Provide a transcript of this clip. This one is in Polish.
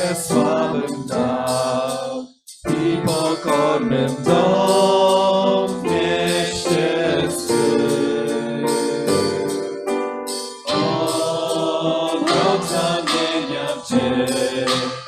łaskę słabym dał i pokornym dom w mieście swym. On rok zamienia w dzień.